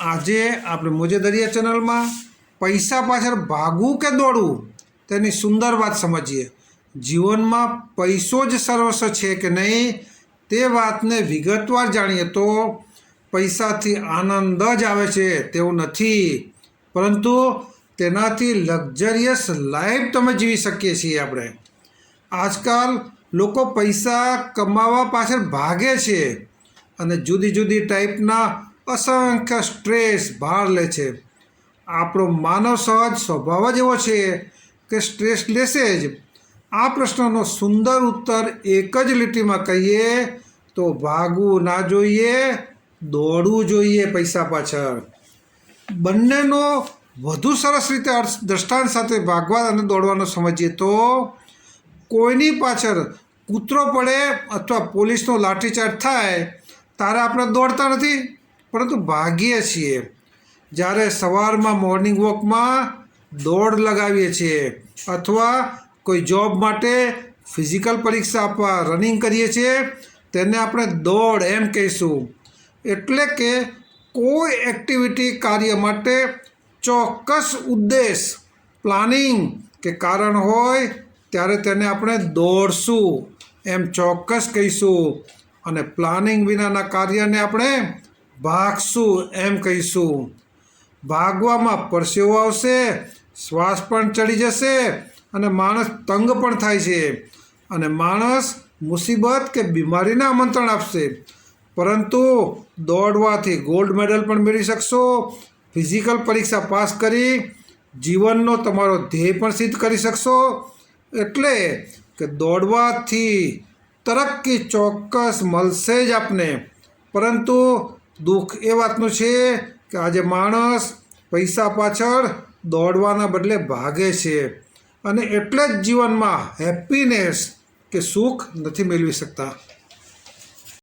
આજે આપણે મોજે દરિયા ચેનલમાં પૈસા પાછળ ભાગવું કે દોડવું તેની સુંદર વાત સમજીએ. જીવનમાં પૈસો જ સર્વસ્વ છે કે નહીં તે વાતને વિગતવાર જાણીએ તો પૈસાથી આનંદ જ આવે છે તેવું નથી. પરંતુ તેનાથી લક્ઝરિયસ લાઈફ તમે જીવી શકીએ છીએ આપણે. આજકાલ લોકો પૈસા કમાવા પાછળ ભાગે છે અને જુદી જુદી ટાઈપના અસંખ્ય સ્ટ્રેસ ભાર લે છે. આપણો માનવ સહજ સ્વભાવ જ એવો છે કે સ્ટ્રેસ લેશે જ. આ પ્રશ્નનો સુંદર ઉત્તર એક જ લીટીમાં કહીએ તો ભાગવું ના જોઈએ, દોડવું જોઈએ પૈસા પાછળ. બંનેનો વધુ સરસ રીતે દ્રષ્ટાંત સાથે ભાગવા અને દોડવાનો સમજીએ તો કોઈની પાછળ કૂતરો પડે અથવા પોલીસનો લાઠીચાર્જ થાય ત્યારે આપણે દોડતા નથી. પરંતુ ભાગીએ છીએ. જ્યારે સવારમાં મોર્નિંગ વોકમાં દોડ લગાવીએ છીએ અથવા કોઈ જોબ માટે ફિઝિકલ પરીક્ષા આપવા રનિંગ કરીએ છીએ, તેને આપણે દોડ એમ કહીશું. એટલે કે કોઈ એક્ટિવિટી કાર્ય માટે ચોક્કસ ઉદ્દેશ પ્લાનિંગ કે કારણ હોય, ત્યારે તેને આપણે દોડશું એમ ચોક્કસ કહીશું. અને પ્લાનિંગ વિનાના કાર્યને આપણે ભાગશું, એમ કહીશું. ભાગવામાં પરસેવો આવશે, શ્વાસ પણ ચડી જશે અને માણસ તંગ પણ થાય છે. અને માણસ મુસીબત કે બીમારીને આમંત્રણ આપશે. પરંતુ દોડવાથી ગોલ્ડ મેડલ પણ મેળવી શકશો. ફિઝિકલ પરીક્ષા પાસ કરી જીવનનો તમારો ધ્યેય પણ સિદ્ધ કરી શકશો. એટલે કે દોડવાથી તરક્કી ચોક્કસ મળશે જ આપને. પરંતુ દુઃખ એ વાતનું છે કે આજે માણસ પૈસા પાછળ દોડવાના બદલે ભાગે છે. અને એટલે જ જીવનમાં હેપીનેસ કે સુખ નથી મેળવી શકતા.